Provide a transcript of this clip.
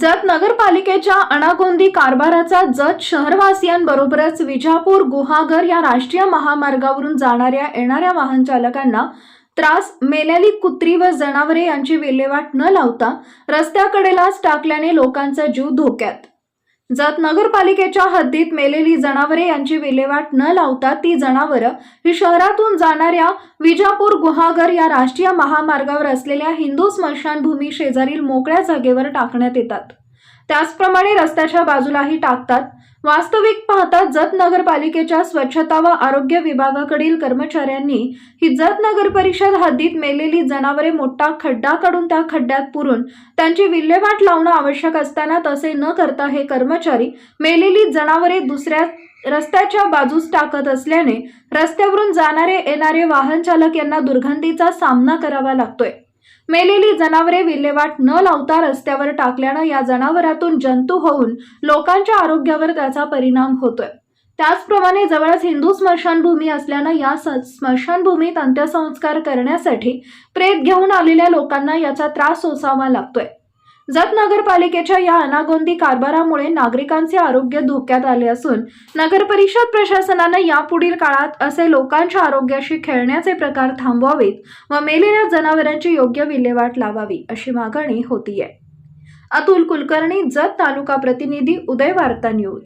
जत नगरपालिकेच्या अणागोंदी कारभाराचा जत शहरवासियांबरोबरच विजापूर गुहागर या राष्ट्रीय महामार्गावरून जाणाऱ्या येणाऱ्या वाहन चालकांना त्रास मेलेली कुत्री व जनावरे यांची विल्हेवाट न लावता रस्त्याकडेलाच टाकल्याने लोकांचा जीव धोक्यात. जत नगरपालिकेच्या हद्दीत मेलेली जनावरे यांची विल्हेवाट न लावता ती जनावरं ही शहरातून जाणाऱ्या विजापूर गुहागर या राष्ट्रीय महामार्गावर असलेल्या हिंदू स्मशानभूमी शेजारील मोकळ्या जागेवर टाकण्यात येतात. त्याचप्रमाणे रस्त्याच्या बाजूलाही टाकतात. वास्तविक पाहता जत नगरपालिकेच्या स्वच्छता व आरोग्य विभागाकडील कर्मचाऱ्यांनी ही जत नगर परिषद हद्दीत मेलेली जनावरे मोठा खड्डा काढून त्या खड्ड्यात पुरून त्यांची विल्हेवाट लावणं आवश्यक असताना तसे न करता हे कर्मचारी मेलेली जनावरे दुसऱ्या रस्त्याच्या बाजूस टाकत असल्याने रस्त्यावरून जाणारे येणारे वाहन चालक यांना दुर्गंधीचा सामना करावा लागतोय. मेलेली जनावरे विल्हेवाट न लावता रस्त्यावर टाकल्यानं या जनावरातून जंतू होऊन लोकांच्या आरोग्यावर त्याचा परिणाम होतोय. त्याचप्रमाणे जवळच हिंदू स्मशानभूमी असल्यानं या स्मशानभूमीत अंत्यसंस्कार करण्यासाठी प्रेत घेऊन आलेल्या लोकांना याचा त्रास सोसावा लागतोय. जत नगरपालिकेच्या या अनागोंदी कारभारामुळे नागरिकांचे आरोग्य धोक्यात आले असून नगरपरिषद प्रशासनानं यापुढील काळात असे लोकांच्या आरोग्याशी खेळण्याचे प्रकार थांबवावेत व मेलेल्या जनावरांची योग्य विल्हेवाट लावावी अशी मागणी होतीये. अतुल कुलकर्णी जत तालुका प्रतिनिधी उदय वार्ता न्यूज.